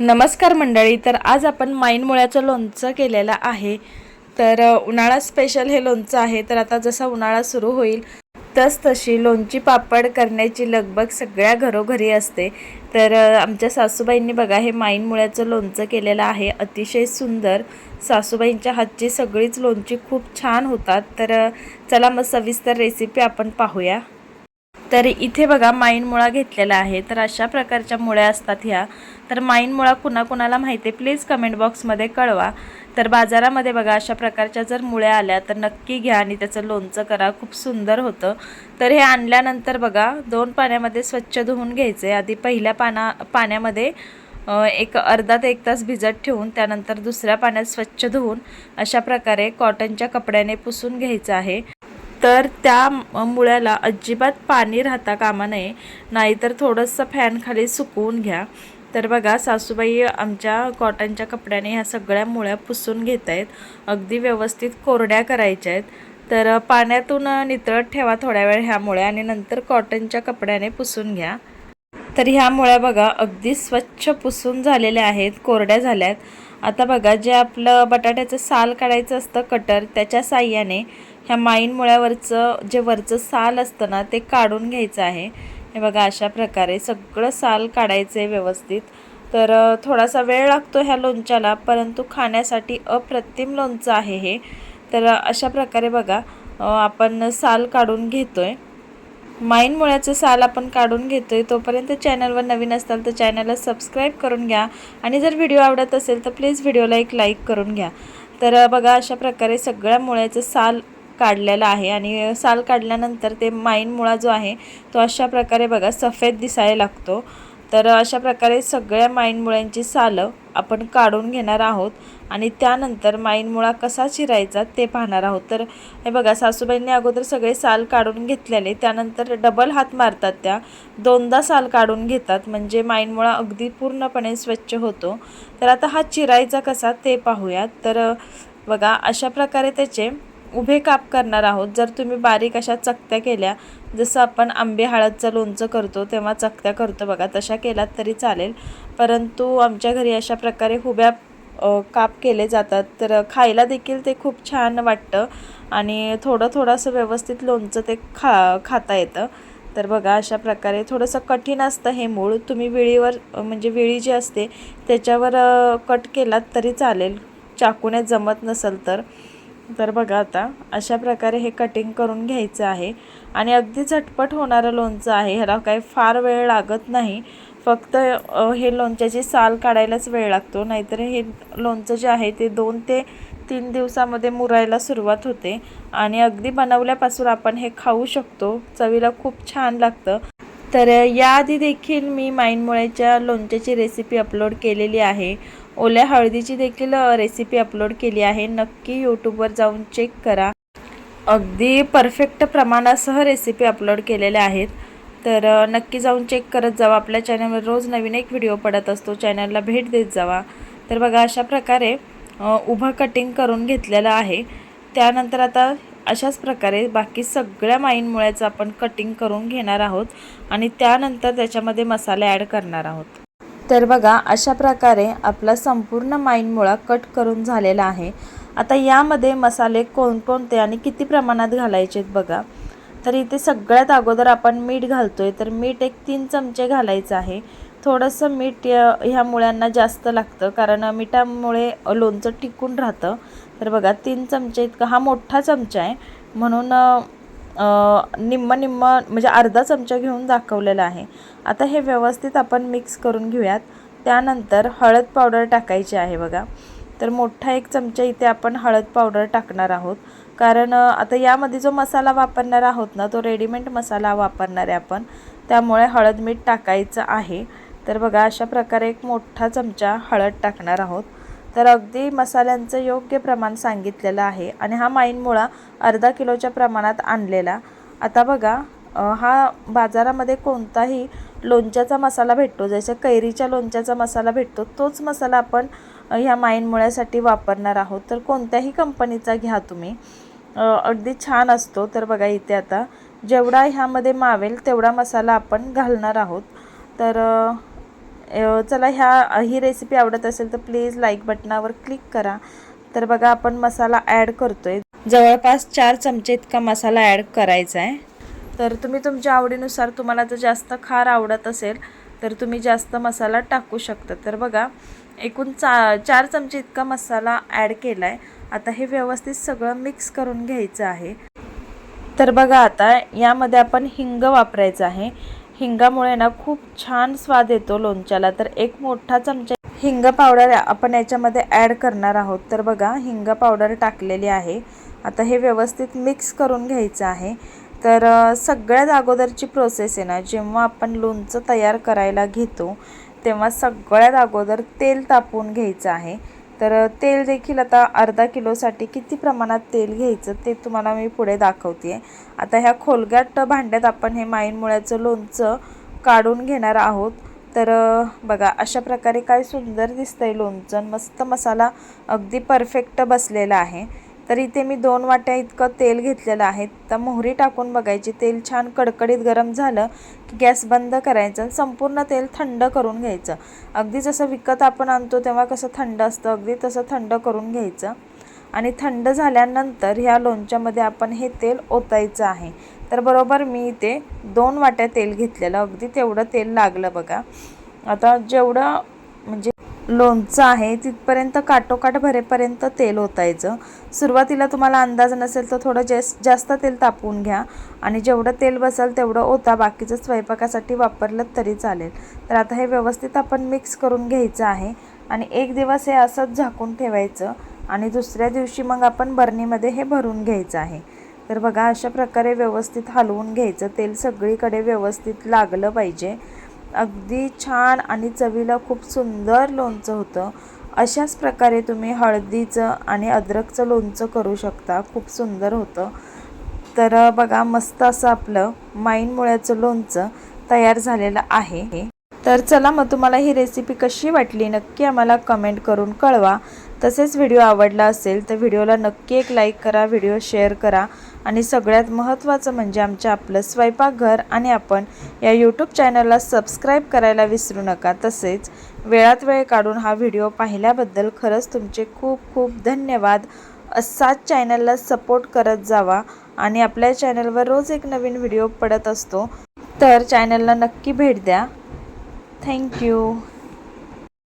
नमस्कार मंडळी तर आज आपण माईन मुळ्याचं लोणचं केलेलं आहे. तर उन्हाळा स्पेशल हे लोणचं आहे तर आता जसा उन्हाळा सुरू होईल तस तशी लोणची पापड करण्याची लगबग सगळ्या घरोघरी असते. तर आमच्या सासूबाईंनी बघा हे माईन मुळ्याचं लोणचं केलेलं आहे. अतिशय सुंदर. सासूबाईंच्या हातची सगळीच लोणची खूप छान होतात. तर चला मग सविस्तर रेसिपी आपण पाहूया. तर इथे बघा माईन मुळा घेतलेला आहे. तर अशा प्रकारच्या मुळ्या असतात ह्या. तर माईन मुळा कुणाकुणाला माहिती आहे? प्लीज कमेंट बॉक्समध्ये कळवा. तर बाजारामध्ये बघा अशा प्रकारच्या जर मुळ्या आल्या तर नक्की घ्या आणि त्याचं लोणचं करा. खूप सुंदर होतं. तर हे आणल्यानंतर बघा दोन पाण्यामध्ये स्वच्छ धुवून घ्यायचे. आधी पहिल्या पाना पाण्यामध्ये एक अर्धा ते एक तास भिजत ठेवून त्यानंतर दुसऱ्या पाण्यात स्वच्छ धुवून अशा प्रकारे कॉटनच्या कपड्याने पुसून घ्यायचं आहे. तर त्या मुळ्याला अजिबात पाणी राहता कामा नये. नाहीतर थोडंसं फॅनखाली सुकवून घ्या. तर बघा सासूबाई आमच्या कॉटनच्या कपड्याने ह्या सगळ्या मुळ्या पुसून घेत आहेत अगदी व्यवस्थित कोरड्या करायच्या आहेत. तर पाण्यातून नितळत ठेवा थोड्या वेळ ह्या मुळ्या आणि नंतर कॉटनच्या कपड्याने पुसून घ्या. तर ह्या मुळ्या बघा अगदी स्वच्छ पुसून झालेल्या आहेत कोरड्या झाल्यात. आता बघा जे आपलं बटाट्याचं साल काढायचं असतं कटर त्याच्या साह्याने ह्या माईन मुळ्यावरचं जे वरचं साल असतं ना ते काढून घ्यायचं आहे. हे बघा अशा प्रकारे सगळं साल काढायचं आहे व्यवस्थित. तर थोडासा वेळ लागतो ह्या लोणच्याला परंतु खाण्यासाठी अप्रतिम लोणचं आहे हे. तर अशा प्रकारे बघा आपण साल काढून घेतोय. माईन मुळ्याचं साल आपण काढून घेतो आहे तोपर्यंत चॅनलवर नवीन असाल तर चॅनलला सबस्क्राईब करून घ्या. आणि जर व्हिडिओ आवडत असेल तर प्लीज व्हिडिओला एक लाईक करून घ्या. तर बघा अशा प्रकारे सगळ्या मुळ्याचं साल काढलेला आहे आणि साल काढल्यानंतर ते माईन मुळा जो आहे तो अशा प्रकारे बघा सफेद दिसायला लागतो. तर अशा प्रकारे सगळ्या माईनमुळ्यांची सालं आपण काढून घेणार आहोत आणि त्यानंतर माईनमुळा कसा चिरायचा ते पाहणार आहोत. तर हे बघा सासूबाईंनी अगोदर सगळे साल काढून घेतलेले त्यानंतर डबल हात मारतात त्या. दोनदा साल काढून घेतात म्हणजे माईनमुळा अगदी पूर्णपणे स्वच्छ होतो. तर आता हा चिरायचा कसा ते पाहूयात. तर बघा अशा प्रकारे त्याचे उभे काप करणार आहोत. जर तुम्ही बारीक अशा चकत्या केल्या जसं आपण आंबे हळदचं लोणचं करतो तेव्हा चकत्या करतो बघा तशा केलात तरी चालेल. परंतु आमच्या घरी अशा प्रकारे उभ्या काप केले जातात. तर खायला देखील ते खूप छान वाटतं आणि थोडं थोडंसं व्यवस्थित लोणचं ते खा खाता येतं. तर बघा अशा प्रकारे थोडंसं कठीण असतं हे मूळ. तुम्ही विळीवर म्हणजे विळी जी असते त्याच्यावर कट केलात तरी चालेल. चाकूने जमत नसेल तर. तर बघा आता अशा प्रकारे हे कटिंग करून घ्यायचं आहे. आणि अगदी झटपट होणारं लोणचं आहे. ह्याला काही फार वेळ लागत नाही. फक्त हे लोणच्याची साल काढायलाच वेळ लागतो. नाहीतर हे लोणचं जे आहे ते दोन ते तीन दिवसामध्ये मुरायला सुरुवात होते. आणि अगदी बनवल्यापासून आपण हे खाऊ शकतो. चवीला खूप छान लागतं. तर याआधी देखील मी माईनमुळ्याच्या लोणच्याची रेसिपी अपलोड केलेली आहे. ओल्या हळदीची देखील रेसिपी अपलोड केली आहे. नक्की यूट्यूबवर जाऊन चेक करा. अगदी परफेक्ट प्रमाणासह रेसिपी अपलोड केलेल्या आहेत. तर नक्की जाऊन चेक करत जावा. आपल्या चॅनलवर रोज नवीन एक व्हिडिओ पडत असतो. चॅनलला भेट देत जावा. तर बघा अशा प्रकारे उभं कटिंग करून घेतलेलं आहे. त्यानंतर आता अशाच प्रकारे बाकी सगळ्या माईनमुळ्याचं आपण कटिंग करून घेणार आहोत. आणि त्यानंतर त्याच्यामध्ये मसाले ॲड करणार आहोत. तर बघा अशा प्रकारे आपला संपूर्ण माईन मुळा कट करून झालेला आहे. आता यामध्ये मसाले कोणकोणते आणि किती प्रमाणात घालायचे आहेत बघा. तर इथे सगळ्यात अगोदर आपण मीठ घालतो आहे तर मीठ एक तीन चमचे घालायचं आहे. थोडंसं मीठ ह्या मुळ्यांना जास्त लागतं कारण मिठामुळे लोणचं टिकून राहतं. तर बघा तीन चमचे इतका. हा मोठा चमचा आहे. म्हणून निम्म निम्म म्हणजे अर्धा चमचा घेऊन दाखवलेला आहे. आता हे व्यवस्थित आपण मिक्स करून घेऊयात. त्यानंतर हळद पावडर टाकायची आहे बघा. तर मोठा एक चमचा इथे आपण हळद पावडर टाकणार आहोत. कारण आता यामध्ये जो मसाला वापरणार आहोत ना तो रेडीमेड मसाला वापरणार आहे आपण. त्यामुळे हळद मीठ टाकायचं आहे. तर बघा अशा प्रकारे एक मोठा चमचा हळद टाकणार आहोत. तर अगदी मसाल्यांचं योग्य प्रमाण सांगितलेलं आहे. आणि हा माईनमुळा अर्धा किलोच्या प्रमाणात आणलेला. आता बघा हा बाजारामध्ये कोणताही लोणच्याचा मसाला भेटतो. जसं कैरीच्या लोणच्याचा मसाला भेटतो तोच मसाला आपण ह्या माईन मुळ्यासाठी वापरणार आहोत. तर कोणत्याही कंपनीचा घ्या तुम्ही. अगदी छान असतो. तर बघा इथे आता जेवढा ह्यामध्ये मावेल तेवढा मसाला आपण घालणार आहोत. तर चला ह्या ही रेसिपी आवडत असेल तर प्लीज लाईक बटनावर क्लिक करा. तर बघा आपण मसाला ॲड करतोय. जवळपास चार चमचे इतका मसाला ॲड करायचा आहे. तर तुम्ही तुमच्या आवडीनुसार तुम्हाला जर जास्त खार आवडत असेल तर तुम्ही जास्त मसाला टाकू शकता. तर बघा एकूण चा चार चमचे इतका मसाला ॲड केला आहे आता हे व्यवस्थित सगळं मिक्स करून घ्यायचं आहे. तर बघा आता यामध्ये आपण हिंग वापरायचं आहे. हिंगामुळे ना खूप छान स्वाद येतो लोणच्याला. तर एक मोठा चमचा हिंग पावडर आपण याच्यामध्ये ॲड करणार आहोत. तर बघा हिंग पावडर टाकलेली आहे. आता हे व्यवस्थित मिक्स करून घ्यायचं आहे. तर सगळ्यात अगोदरची प्रोसेस आहे ना जेव्हा आपण लोणचं तयार करायला घेतो तेव्हा सगळ्यात अगोदर तेल तापवून घ्यायचं आहे. तर तेल देखील आता अर्धा किलोसाठी किती प्रमाणात तेल घ्यायचं ते तुम्हाला मी पुढे दाखवते आता ह्या खोलगट भांड्यात आपण हे माईन मुळ्याचं लोणचं काढून घेणार आहोत. तर बघा अशा प्रकारे काय सुंदर दिसतंय लोणचं. आणि मस्त मसाला अगदी परफेक्ट बसलेला आहे. तर इथे मी दोन वाट्या इतकं तेल घेतलेलं आहे. तर मोहरी टाकून बघायची तेल छान कडकडीत गरम झालं की गॅस बंद करायचं आणि संपूर्ण तेल थंड करून घ्यायचं. अगदी जसं विकत आपण आणतो तेव्हा कसं थंड असतं अगदी तसं थंड करून घ्यायचं. आणि थंड झाल्यानंतर ह्या लोणच्यामध्ये आपण हे तेल ओतायचं आहे. तर बरोबर मी इथे दोन वाट्या तेल घेतलेलं अगदी तेवढं तेल लागलं बघा. आता जेवढं म्हणजे लोणचं आहे तिथपर्यंत काटोकाट भरेपर्यंत तेल ओतायचं. सुरुवातीला तुम्हाला अंदाज नसेल तर थोडं जास्त जास्त तेल तापवून घ्या आणि जेवढं तेल बसेल तेवढं ओता बाकीचं स्वयंपाकासाठी वापरलं तरी चालेल. तर आता हे व्यवस्थित आपण मिक्स करून घ्यायचं आहे आणि एक दिवस हे असंच झाकून ठेवायचं आणि दुसऱ्या दिवशी मग आपण बरणीमध्ये हे भरून घ्यायचं आहे. तर बघा अशा प्रकारे व्यवस्थित हलवून घ्यायचं. तेल सगळीकडे व्यवस्थित लागलं पाहिजे. अगदी छान आणि चवीला खूप सुंदर लोणचं होतं. अशाच प्रकारे तुम्ही हळदीचं आणि अद्रकचं लोणचं करू शकता. खूप सुंदर होतं. तर बघा मस्त असं आपलं माईन मुळ्याचं लोणचं तयार झालेलं आहे. तर चला मग तुम्हाला ही रेसिपी कशी वाटली नक्की आम्हाला कमेंट करून कळवा. तसेच व्हिडिओ आवडला असेल तर व्हिडिओला नक्की एक लाईक करा व्हिडिओ शेअर करा. आणि सगळ्यात महत्त्वाचं म्हणजे आमच्या आपलं स्वयंपाकघर आणि आपण या यूट्यूब चॅनलला सबस्क्राईब करायला विसरू नका. तसेच वेळात वेळ काढून हा व्हिडिओ पाहिल्याबद्दल खरंच तुमचे खूप खूप धन्यवाद. असाच चॅनलला सपोर्ट करत जावा आणि आपल्या चॅनलवर रोज एक नवीन व्हिडिओ पडत असतो तर चॅनलला नक्की भेट द्या. थँक्यू